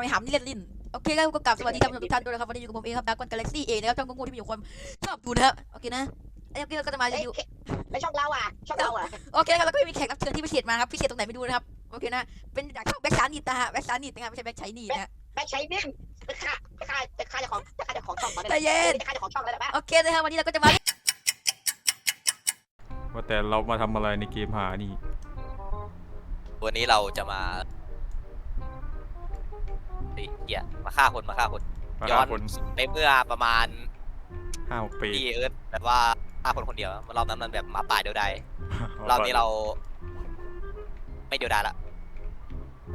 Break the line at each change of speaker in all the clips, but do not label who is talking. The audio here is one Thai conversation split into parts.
เอาไปหามนี่เล่นลิ้นโอเคครับก็กลับสวัสดีท่านผู้ชมทุกท่านด้วยนะครับวันนี้อยู่กับผมเองครับดาร์กวันกาแล็กซี่เองนะครับช่องงูที่มีอยู่คนชอบดูนะครับโอเคนะไอ้โอเคเราก็จะมา
เอ้ย
อยู่
แล้วช่องเราอะช่องเราอะ
โอเคครับแล้วก็มีแขกรับเชิญที่พิเศษมาครับพิเศษตรงไหนไม่ดูนะครับโอเคนะเป็นจากช่องแบ็กชานิตนะฮะแบ็กชานิตนะครับไม่ใช่แบ็กชัยนี่นะฮะ
แม่ใช้เนี่ยจะฆ่าจะฆ่าจะฆ่าเจ้าของจะฆ่าเจ้าของช่องตอนนี้
ใจเย็น
จะฆ่าเจ้าของช่องแล้วแหละ
โอเคนะครับวันนี้เราก็จะมา
ว่าแต่เรามาทำอะไรในเกมหานี่
วันนี้เราจะมา เฮ้ยเหี้ยมาฆ่าคนมาฆ่าคน
มา
ย้อ
ฆ่านคน
ในเมื่อประมาณ
ห้าหกปี
ที่เอิร์ธแบบว่าฆ่าคนคนเดียวรอบนั้นมันแบบหมาป่าเดียวดายรอบนี้เรา ไม่เดียวดายละ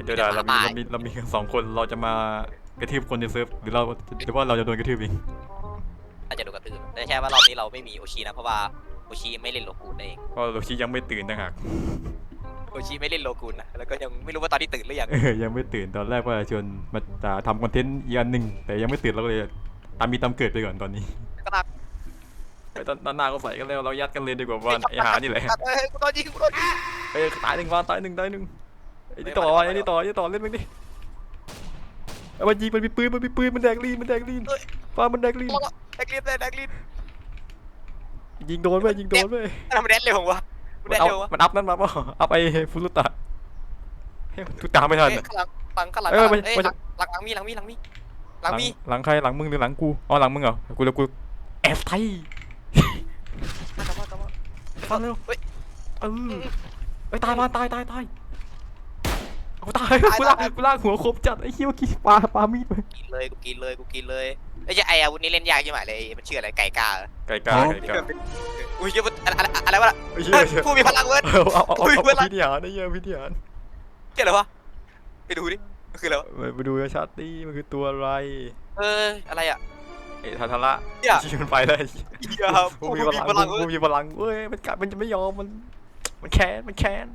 เดี๋ยวเดี๋ยวเรา
หมา
มี
ป่า
เรามีเรามีกันสองคนเราจะมากระทืบคนในเซิร์ฟหรือเราหรือว่าเราจะโดนกระทืบเอง
น่าจะโดนกระตือแต่ใช่ว่ารอบนี้เราไม่มีโอชินะ เพราะว่าโอชิไม่เล่นโลกูนเอง
เพราะโรชิยังไม่ตื่นต่างหาก
โอชิไม่เล่นโลกูนนะแล้วก็ยังไม่รู้ว่าตอนนี้ตื่นหรือยัง
เออยังไม่ตื่นตอนแรกว่าจะชวนมาจะทำคอนเทนต์อีกอันหนึ่งแต่ยังไม่ตื่นเราก็เลยตามมีตามเกิดไปก่อนตอนนี้
ก็ตาม
ไปตอนตอนหน้าก็ใส่กันแล้วเรายัดกันเลยดีกว่าวันไอหานี่แหละ
เฮ้ยกูโดนยิงกูโดนยิง
เอ้ยตายหนึ่งวันตายหนึ่งตายหนึ่งไอ้นี่ต่อวะไอ้นี่ต่อไอ้นี่ต่อเล่นมึงดิเอามันยิงมันมีปืนมันมีปืนมันแดกลีนมันแดกลีนฟ้ามันแดกลีน
แดกลินเลยแดกลิน
ยิงโดนไปยิงโดนไป
ทำไมแดกเร็ววะกู
มั
แด
น
ก
เอา
เร็ววะ
มันอัพนั่นมาเปล่าอัพไอ้ฟุรุตะเฮ้ยทุกตามไม่ทัน
เอ้ย
อะ
ข้างหลังข้างหลัง
เอ้ย
ข้างหลัง
ไม่
เอ้ย
ไม่
หลังหลังหลังมีหลังมีหลังมีหลังมี
หลังใครหลังมึงหรือหลังกูอ๋อหลังมึงเหรอกูแล้วกูแอบไทย
กลับมากลับมา
ฟังเร็ว
เฮ้ย
เออเอ้ยตายมาตายตายตายเอาตายกูลากกูลากหัวครบจัดไอ้เหี้ยเมื่อกี้ปลาปลามีดไป
กินเลยกูกินเลยกูกินเลยไอ้เจ้าไอ้อาวุธนี้เล่นยากใช่ไหมเลยมันชื่ออะไรไก่กาเหรอ
ไก่กาไก่กา
อุ้ยเหี้ยมันอะไรอะไรอะไรวะล่ะ
ไอ้เหี้ย
ผู้มีพลังเว้ย
เอาเอาเอา
อุ้ย
เอา
เวลา
พิธีหารไอ้เหี้ยพิธีหาร
เจ้าอะไรวะไปดูดิมันคืออะไรวะ
ไปดูชัดดิมันคือตัวอะไร
เอออะไรอะ
เอ้ทาทาระ
เหี้ย
ชี้มันไปเลย
เหี้ย
กู
ผู้
มี
มี
พลัง
พลังเว้
กู
ย
มีพลังเว้ยมันกะมันจะไม่ยอมมัน มันแค้นมันแค้น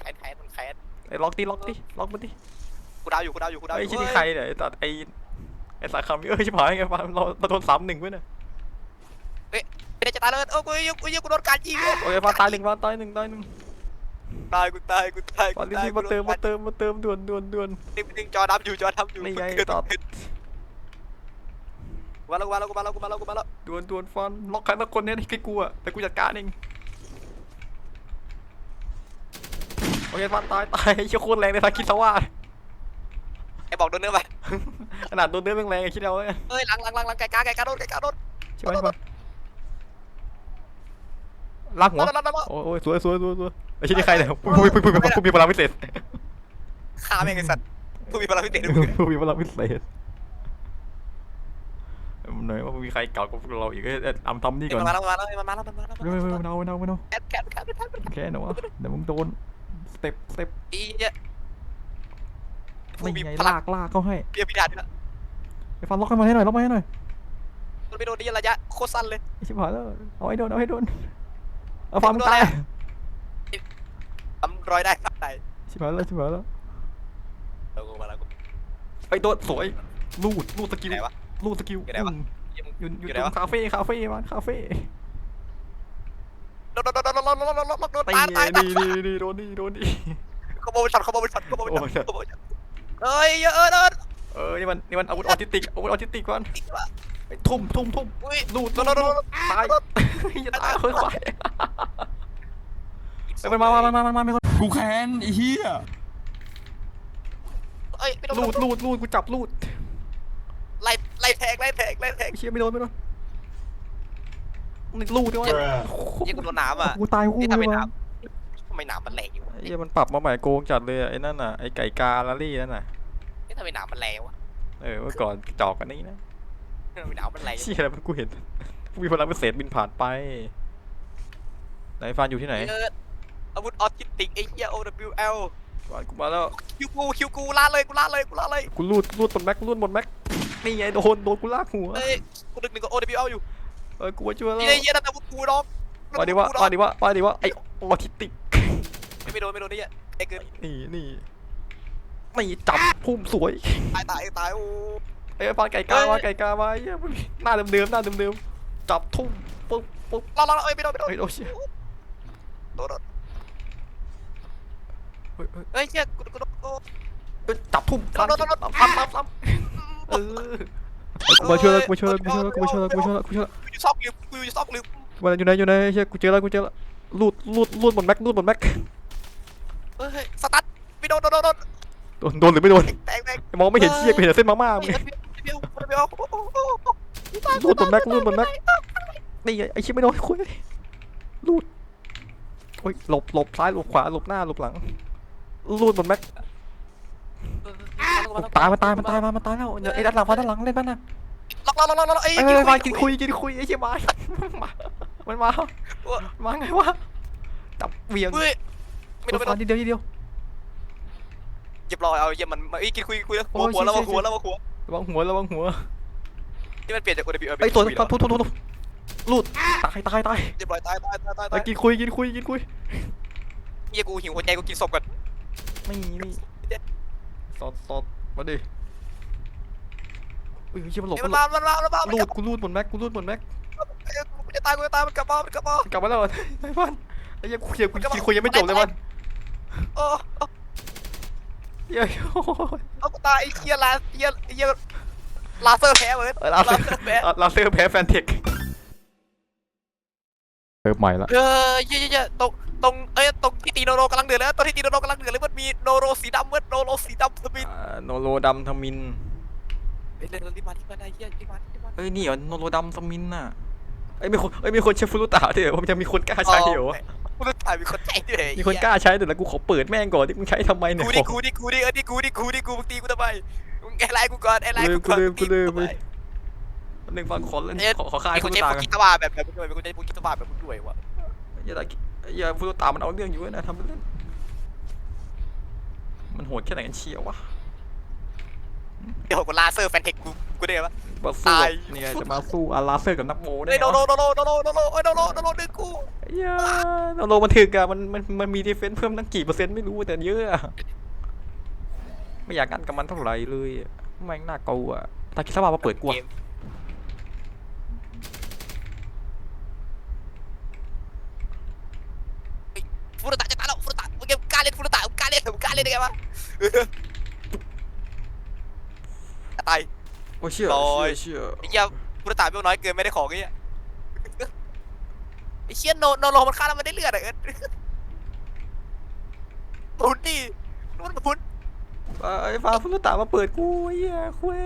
แค้นแค้นมันแค้น
ไอ้ล็อกดิล็อกดิล็อกมันดิ
กูดาวอยู่กูดาวอยู่กูดาวอ
ไอ้
ยู่
ชิ้นนี้ใครเนี่ยไอ้ตัดไอ้ไอ้สายคำเอ้ยชิบหายไงฟังเราเราโดนสามหนึ่งเว้ยเนี่ย
ไม่ ได้จะตายเลยโอ้กูยิงกูยิงกูโดนการยิง
โอเคฟันตายหนึ่งฟันตายหนึ่งตายหนึ่ง
ตายกูตายกูตาย
ฟั
กู
นรี
ตาย
บมาเติมมาเติมมาเติมด่วนด่วนด่วน
นึงนึงจอดำอยู่จอดำอยู่
นี่ไง
เกิด
ตอบ
มาแล้วกูมาแล้วกูมาแล้วกูมาแล้วกูมาแล้ว
ด่วนด่วนฟันล็อกใครสักคนเนี่ยให้กูอะแต่กูจัดการเองโอเคฟันตายตายไอ้เชี่ยโคตรแรงเลยทาคิดซะว่า
ไอ้บอกโดนเนื้อไป
ขนาดโดนเนื้อแรงๆไอ้คิดเอาไว้
เอ้ยหลังหลังหลังหลังไก่กาไก่กาโดนไก่กาโดน
ใช่ไหมฟัน ลากหัว
มาแล้วมาแล้ว
โอ้ยสวยสวยสวยสวยไอ้ชิ้นนี้ใครเนี่ยผู้มีผู้มีผู้มีพลังพิเศษ
ฆ่าแม่งไอ้สัตว์ผู้มีพลังพิเศษ
ผู้มีพลังพิเศษหน่อยว่ามีใครเก่ากว่าพวกเราอีกก็ทำทำนี่ก่อน
มาแล้วมาแล้วมาแล้วมาแล้วมาแล้ว
ไม่ไม่ไม่เอาไม่เอาไม่เอา
แคทแคทแคทแคท
แค่หนูเดี๋ยวมึงโดนสเต็ปสเต็ป
อีเนี่ยผู้
ไม่
มี
ไง
พลัง
ลากลากเขาให้
เบียร์พิดานนะ
ไปฟันล็อกให้มาให้หน่อยล็อกมาให้หน่อย
มันไม่โดนนี่ระยะโคตรสั้นเลย
ไอ้ชิบหายแล้วเอาให้โดนเอาให้โดน เอาฟันมึงตาย
ทำรอยได้ครับได้
ชิบหายแล้วชิบหายแล้ว
เรากูมาแล้วกู
ไอ้โดนสวยลูดลูดสกิล
ไหนวะ
ลูดสกิล
อยู่ไหนวะ
อยู่อยู่
อยู่
อยู่
ไหน
ตร
วะ
งคาเฟ่คาเฟ่มันคาเฟ่
โดนโดนโดนโดนโดนโดนโดนโดนโดน
ตี
ตายตาย
นี่นี่นี่โดนนี่โดนนี่
ขโมยช็อตขโมยช็อตขโมยช็อต
โอ้ย
ขโมยช็อตเฮ้ยเออเดิน
เออนี่มันนี่มันอาวุธออทิสติกอาวุธออทิสติกก่อน
ติดว่ะ
ไอ้ทุ่มทุ่มทุ่ม
อุ้ย
ลูด
โดนโดนโดน
ตายอย่าตายค่อยๆเอ้ยมันมามามามามาไม่ค่อย
กูแค้นไอ้เหี้ย
เอ้ยไม่โดน
ลูดลูดลูดกูจับลูด
ไล่ไล่แทงไล่แทงไล่แทง
ไอ้เชี่ยไม่โดนไม่โดนนี่ลูดด้วย
ยี่กูโดนน้ำอะ
กูตายคู่
นี่
เล
ทำไม
ย
น้
วะำ
ทำไมน้ำมันแรงอยู่วะ
ไอ้เหี้ยมันปรับมาใหม่โกงจัดเลยอะไอ้นั่นน่ะไอ้ไก่กาลารี่นั่นน่ะ
นี่ทำไมน้ำมันแรงวะ
เออเมื่อก่อนจอกกันนี่นะ
ทำ ไมน้ำมันแรง
เชี่ยอะไรมันกูเห็นกูมีพลังพิเศษบินผ่านไปไหนฟานอยู่ที่ไหน
เอออาวุธออทิสติกไอ้เหี้ย OWL
ฟานกูมาแล้ว
คิวกูคิวกูลาดเลยกูลาดเลยกูลาดเลย
กูลูดลูดหมดแม็กลูดหมดแม็กนี่ไงโดนโดนกูลากหัว
เอ้ยกูนึกหนึ่งกับ OWL อยู่
เออกูว่าช่วยแล้ว
นี่ไอ้เหี้ยนั่นอาวุธกูน้อง
มาดิวะมาดิวะมาดิวะไอ้ออทิสติก
ไม่โดนไม่โดนนี่ไอ้เกิน
นี่นี่นี่จับพุ่มสวย
ตายตายตายโอ้
ไอ้ปลาไก่กามาไก่กามาเหี้ยมันหน้าเดิมๆหน้าเดิมๆจับทุ่มปุ๊บปุ๊บ
เราเราเอ้ยไม่โดนไม่โดน
เฮ้ยโอ้เชี่ย
โดนโดน
เฮ้ยเฮ้ย
เฮ้ยเชี่ยกูกูโดนโอ้
โเอ้ยจับทุ่ม
โดนโดนโดน
ปั๊บปั๊บปั๊บปั๊บเออกูมาช่วยแล้วกูมาช่วยแล้วกูมาช่วยแล้วกูมาช่วยแล้วกูมาช่วยแล้วกูมาช่วยแล้ว
กูอยู่ซอกลืมกูอยู่ซอกลืม
มาอยู่ไหนอยู่ไหนเฮียกูเจอแล้วกูเจอแล้วลูดลูดลูดหมดแม็กลูดหมดแม็ก
เฮ้ยสตั๊ดไม่โดนโดนโดนโดน
โดนโดนหรือไม่โดน
แตกแตก
มองไม่เห็นเชี่ยกูเห็นแต่เส้นมาม่ามึง
เดี๋ยวเดี๋ยวเดี๋ยวโอ้โหโอ้โห
ลูดหมดแม็กลูดหมดแม็กนี่ไงไอ้เชี่ยไม่โดนคุยลูดโอ้ยหลบหลบซ้ายหลบขวาหลบหน้าหลบหลังลูดหมดแม็กตายมันตายมันตายมามันตายแล้วเดี๋ยวไอ้ด้านหลังมาด้านหลังเล่นบ้านน่ะ
ล็อกล็อกล็อกล็อกล็อกเอ้ย
เอ้ยมากินคุยกินคุยไอ้เชี่ยมามามันมามาไงวะจับเวียง
เฮ้ยไม่โดนไม่โด
ฟั
น
นทีเดียวทีเดียว
เรียบร้อยเอาเยี่ยมันเอ้ยกินคุยคุยแล้วหัว
โอ้ย
หัวแล้ว
เชี่ย
หัวแล้วหัว
ระวังหัวระวังหัว
ที่มันเปลี่ยนจาก OWL
ไอ้ตัวทุบทุบทุบทุบลูดตายตายตาย
เรียบร้อยตายตายตายตาย
ไป
ตาย
กินคุยกินคุยกินคุย
เฮียกูหิวหัวใจกูกินศพก่อน
ไม่ไม่สอดสอดมาดิอุ้ยเชี่ยมันหลบ
เอ้ย
มั
มันน
หล
มา
บ
มันมามันมามัน
ลู
กลั
ด
บ
กูลูดหมดแม็กกูลูดหมดแม็ก
มันจะตายกูจะตายมันกลับมามันกลับมาก
ลับมาแล้วไอ้บ้านไอ้เหี้ยังคุยกูกินคุยยังไม่จบเลยบ้าน
โอ้
เหี้ยโอ้ย
เอากูตายไอ้เฮียลาเฮียเฮียลาเซอร์แพ้เว้ย
ลาเซอร์
แพ้
ลาเซอร์แพ้แฟนเทคเติมใหม่ละ
เออเฮียเฮียตรงตรงเอ้ยตรงที่ตีโนโรกำลังเดือดแล้วตรงที่ตีโนโรกำลังเดือดเลยมันมีโนโรสีดำเว้ยโนโรสีดำสปิน
โนโรดำทมิน
เฮ้ยเร็วรีบมารีบมาได้เฮียรีบมารีบมา
เอ้ยนี่เหรอโนโรดำสมินน่ะเอ้ยมีคนเอ้ยมีคนใช้ฟรุตาด้วยเหรอผมจะมีคนกล้าใช้เหรอ
กูรู้ถ่ายมีคนใจด้วย
มีคนกล้าใช้แต่ละกูขอเปิดแม่งก่อนที่มึงใช้ทำไมเนี่ย
กูดิกูดิกูดิเออดิกูดิกูดิกูมึงตีกูทำไมมึงแอร์ไลน์กูก่อนแอร์ไลน์กูก่อน
ลืมกูลืม
ง
กู
ตี
ลืมหนึ่งฟังขอเล่น
เอ๊ะ
ขอขอค่าย
มีค
ฟ
น
รุ
ใช้
ตา
พว
กั
ก
น
กิตาบาแบบแบบมึงด้วยมีคนใช้พวกกิตาบาแบบมึงด้วยวะ
อย่าตาอย่าฟรุตามันเอาเรื่องอยู่เว้ยนะทำไปเล่นมันโหดแค่ไหนกันเชียววะ
เดี๋ยวกูลาเซอร์แฟนเทคกูกูได้ปะ
มาสู้
ตาย
นี่ไงจะมาสู้อาราเซอร์กับนักโม
เฮ้ยโนโรโนโรโนโรโนโรเฮ้ยโนโรโนโรดึงกู
เหี้ยโนโลมันถึกอะมันมันมันมีดีเฟนส์เพิ่มตั้งกี่เปอร์เซ็นต์ไม่รู้แต่เยอะอะไม่อยากกันกับมันเท่าไหร่เลยอะแม่งน่ากลัวอะตาคิดซะว่ามาเปิดกลัว
ฟูรตะจะตายแล้วฟูรตะมึงกล้าเล่นฟูรตะมึงกล้าเล่นมึงกล้าเล่นได้ไงวะตาย
โอ้เชี่ย
ลอย
เชี่ย
ไอ้เหี้ยฟูรตะเบี้ยวน้อยเกินไม่ได้ของไอ้เหี้ยไอ้เชี่ยโนโนโรมันฆ่าแล้วมันได้เลือดอะเอิร์ธหมุนดิมันหมุน
ไอ้ฟ้าฟุตตามาเปิดกูไอ้เหี้ยคุย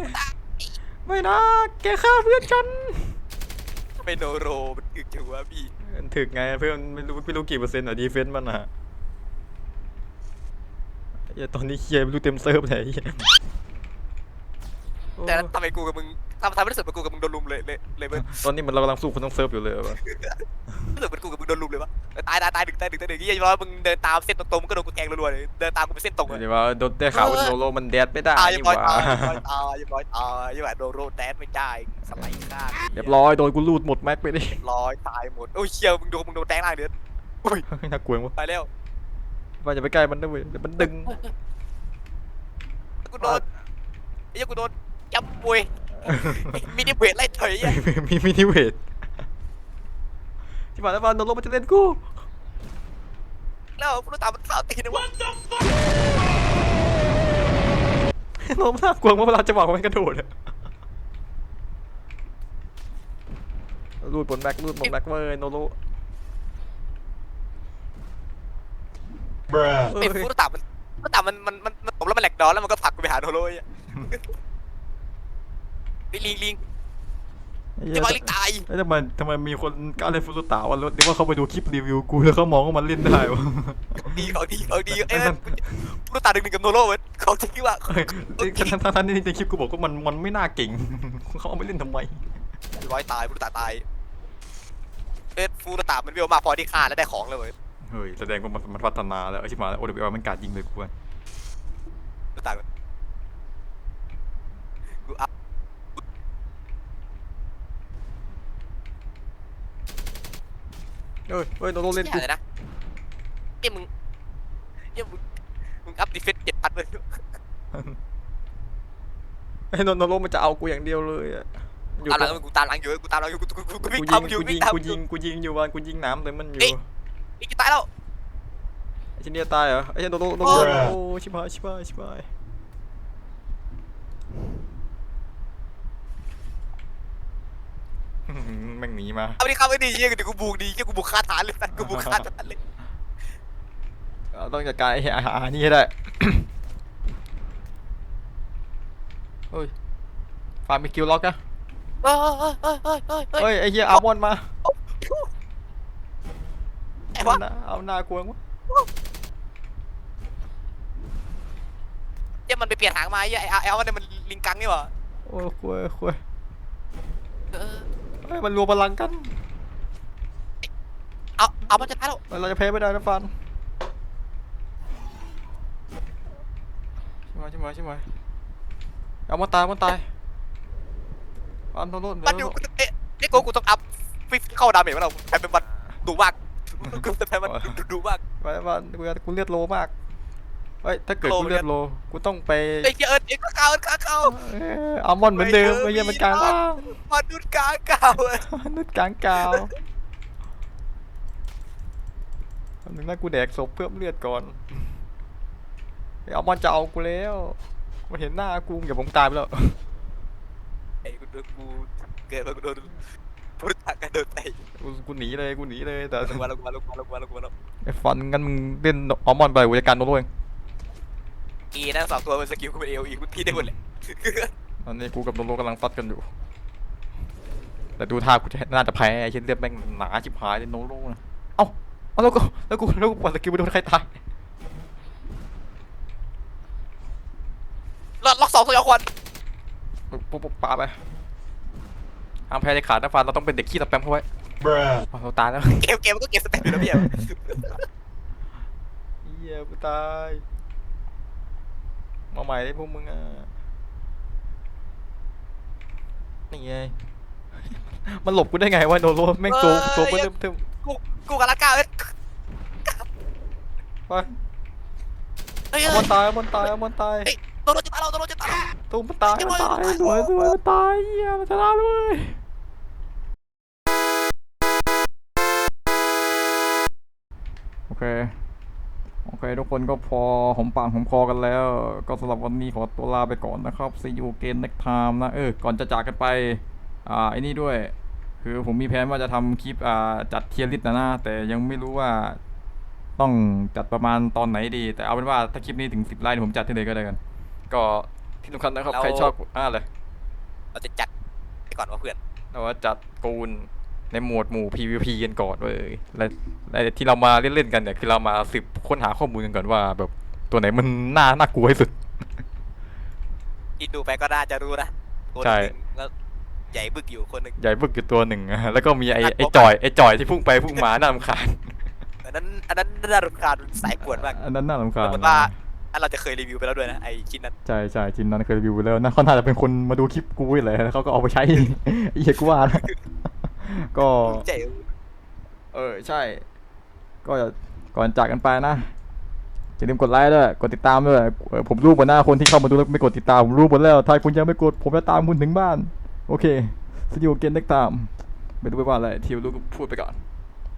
ไม่นะแกฆ่าเพื่อนฉัน
ไม่โนโรมันอึกจังวะพี่
มันถึกไงเพื่อนไม่รู้ไม่รู้กี่เปอร์เซ็นต์อะดีเฟนส์มันอะไอ้ตอนนี้เคลียร์ไม่รู้เต็มเซิร์ฟไหนไอ้เหี้ยโอ้
แต่ทำไมกูกับมึงทำทำให้รู้สึกเหมือนกูกับมึงโดนลุมเลยเลยเลยเว้ย
ตอนนี้มันเรากำลังสู้คนต้องเซิร์ฟอยู่เลยวะ
รู้สึกเหมือนกูกับมึงโดนลุมเลยวะตายตายตายดึงตายดึงตายดึงยี่ย้อนมึงเดินตามเส้นตรงๆมึงก็โดนกูแทงรัวๆเลยเดินตามกูเป็นเส้นตรงเลย
เดี๋ยวว่าโดนได้ข่าวว่าโนโลมันแดดไม่ได้
ตาย
นี่
ยัง
ห
ร้อย
ว่า
ตายตายยังร้อยตายยังแบบโดนโรแดนไม่ได้สไลด์ข้าง
เรียบร้อยโดนกูลูดหมดแม็กไปดิ
ร้อยตายหมดโอ้ยเชียวมึงโดนมึงโดนแทงล่างเดือดอุ้ย
น่ากลัววะ
ไปแล้ว
ว่าจะไปใกล้มันนะเว้ยเดี๋ยวมันดึง
กูโดนไอ้ยังกูโดน จับมวยมินิเบรดไล่เถยอะ
มีมินิเวทที่มาแล้วมาโนโลมันจะเล่นกู
แล้วกูตามมันเข้าตีนะวะ
โนโลมันน่ากลัวว่าเวลาจะบอกว่ามันกระโดดอะลูดบนแม็กลูดบนแม็กเว้ยโนโล
ไอ้ฟูตามมันฟูตามมันมันมันมันตบแล้วมันแหลกดอนแล้วมันก็ผลักกูไปหาโนโรยอะ ไอ้ลิงลิง
เหี้
จะ
ย
มาลิงตาย
เอ้ยทำไมทำไมมีคนกล้าเล่นฟุตตาวะแล้วเดี๋ยวว่าเขาไปดูคลิปรีวิวกูแล้วเขามองว่ามันเล่นได้วะ
ดีของดีของดีไอ้ฟูตาดึงดึงกับโนโรเว้ยเขาจริงว่า
เฮ้ยทั้งทั้งทั้งที่ในคลิปกูบอกว่ามันมันไม่น่าเก่งเขาเอาไปเล่นทำไม
ร้อยตายฟูตาตายเอ็ดฟูตามันเบี้ยวมาพอที่ฆ่าแล้วได้ของเลยเว้ย
เฮ้ยแสดงว่ามันมันพัฒนาแล้วไอ้ชิมาแล้วโอเดบิวมันการยิงเลยกูว่า
ฟูตากูอัพ
เฮ้ยเฮ้ยโนโลเล่น
เหี้
กู
ยอะไรนะเอ้ยมึงเอ้ยมึง มึงอัพดิเฟนเจ็ดพันเลย
ไอ้โนโนโลมันจะเอากูอย่างเดียวเลยอะอยู่
ตามห
ต
ลั
รง
งกูตามหลังอยู่กูตามหลังอยู่กูกูกูกู
กู
วิ่ง
ยิง
ตามอยู่
กู
วิ่
ยิ
ง
ง
ตาม
กู
อ
ยิ
ยู่
งกูยิงอยู่วันกูยิงน้ำเลยมันอยู่
เอ๊ะนี่กูตายแล้ว
ไอ้ชินเนี่ยตายเหรอไอ้โนโลโนโล
โอ้
โอ้ชิบหายชิบหายชิบหาย อื้อหือ แม่งหนีมา
เอาดิเข้าไปดิเยี่ยเดี๋ยวกูบุกดีเยี่ยกูบุกคาฐานเลยสัตว์กูบุกคาฐานเลย
เราต้องจัดการไอ้อาหารนี่ให้ได้ เฮ้ยฟาร์มมีคิวล็อกอะ
เฮ้ยเฮ้ยเฮ้ยเฮ้ยเฮ้ย
เฮ้ยไอ้เหี้ยอาร์มอนมา
ไอ้วะ
เอาหน้าเอาหน้ากวงวะ
เยี่ยมันไปเปลี่ยนหางมาไอ้ไอ้ไอ้มันเนี่ยมันลิงกังนี่หว่า
โอ้ยคุยคุย
เออ
เฮ้ยมันรวมพลังกัน
เอาเอามันจะตายแล้ว
เราจะแพ้ไม่ได้นะฟันใช่ไหมใช่ไหมใช่ไหมเอามันตายมันตายฟันโดนโดน
มันอยู่เอ๊ะเอ๊ะกูกูต้องอัพฟิฟเข้าดาเมจมันเราแพ้เป็นวันดุมากกูจะแพ้มันดุดุมาก
ไปฟันกูกูเลือดโลมาก เฮ้ย ถ้าเกิด
โล
กู
เหมือน
เลื
กั
อน ดโล กูต้องไป
ไอ้เหี้ยเอิร์ดเอ็กซ์เข้าเอ็กซ์เข้า
เอ้ยอัลมอนด์เหมือนเดิม
ไม่
ไม่
เจอ
ใช่มันกลางล่าง
มนุษย์กลางเก่าเว้ย
มนุษย์กลางกาวอันนึงนะกูแดกศพเพิ่มเลือดก่อนไอ้อัลมอนด์จะเอากูแล้วมันเห็นหน้ากูอย่าผมตายไปแล้ว
ไอ้กูโดนกูเกิดมากูโดนพุทธะกระโดดเตะ
กูกูหนีเลยกูหนีเลยแต่
ลงมาลงมาลงมาลงมาลงมาลง
ไอ้ฟันงั้นมึงเล่นอัลมอนด์ไปกูจะการโน้ตเอง
อีนะสองตัวเป็นสกิลกูเป็นเอลอีกูพี่ได้หมดเลย
ตอนนี้กูกับโนโลกำลังฟัดกันอยู่ แต่ดูท่ากูจะน่าจะแพ้ไอ้เช่นเลือดแม่งหนาชิบหายเลยโนโลนะ เอ้าเอาแล้วกูแล้วกูแล้วกูปล่อยสกิลไปโดนใครตาย
ล็อกล็อกสองสยองควัน
ปุ๊บปุ๊บปุ๊บปาไปห้ามแพ้ได้ขาดนะฟันเราต้องเป็นเด็กขี้ตะแปมเข้าไว้
Bruh.
อ้าวเราตายแล้ว
เกมเกมมันก็เก็บสเต็ปอยู่แล้วพี่
เฮียกูตาย มาใหม่ได้พวกมึงอะนี่ไง มันหลบกูได้ไงวะโนโลแม่งตัวตัวเพิ่มเทิม
กูกูกับละก้าวเอ้ย
ไป
เฮ้ย
เอามันตายเอามันตายเอามันตาย
ตัวรถจะตายเราตัวรถจะตายเรา
ตัวมันตายมันตายสวยสวยมันตายเฮียมันชนะเลยโอเค โอเค ทุกคนก็พอหอมปากหอมคอกันแล้ว ก็สำหรับวันนี้ขอตัวลาไปก่อนนะครับ see you again next time นะ เออ ก่อนจะจากกันไป อ่าไอ้นี่ด้วย คือผมมีแผนว่าจะทำคลิป อ่า จัดเทียร์ลิสต์นะนะ แต่ยังไม่รู้ว่าต้องจัดประมาณตอนไหนดี แต่เอาเป็นว่าถ้าคลิปนี้ถึงสิบไลค์ผมจัดที่เลยก็ได้กัน ก็ที่สำคัญนะครับ ใครชอบอ่าเลย
เราจะจัดไปก่อนว่าเพื่อน
เราว่าจัดกูน ในหมวดหมู่ PVP กันก่อนเว้ยและและที่เรามาเล่นๆกันเนี่ยคือเรามาสืบค้นหาข้อมูลกันก่อนว่า แบบตัวไหนมันน่าน่ากลัวที่สุด
กินดูไปก็น่าจะรู้นะตัว
ใช่
หนึ่งก็ใหญ่บึกอยู่คนหนึ่ง
ใหญ่บึกอยู่ตัวหนึ่งแล้วก็มีไอ้
น่ากลัว
ไอ้จอยไอ้จอยที่พุ่งไปพุ่งมาน่ารำคาญ
อันนั้นอันนั้นน่ารำคาญสายปวดมาก
อันนั้นน่ารำคาญ
ปรากฏว่าอันเราจะเคยรีวิวไปแล้วด้วยนะไอชิ้นนั้น
ใช่ใช่จินนั้นเคยรีวิวไปแล้วนะเขาน่าจะเป็นคนมาดูคลิปกูเลยแล้วเขาก็เอาไปใช้ไอ้เหี้ยกูว่านะ ก็
เจ
เออใช่ ก็ก่อนจากกันไปนะอย่าลืมกดไลค์ด้วย กดติดตามด้วยเออผมรูปบนหน้าคนที่เข้ามาดูแล้วไม่กดติดตามผมรูปหมดแล้วถ้าคุณยังไม่กดผมจะตามคุณถึงบ้าน โอเคสกิลเกนเด็กตาม ไม่รู้ไปว่าอะไรที่รู้พูดไปก่อน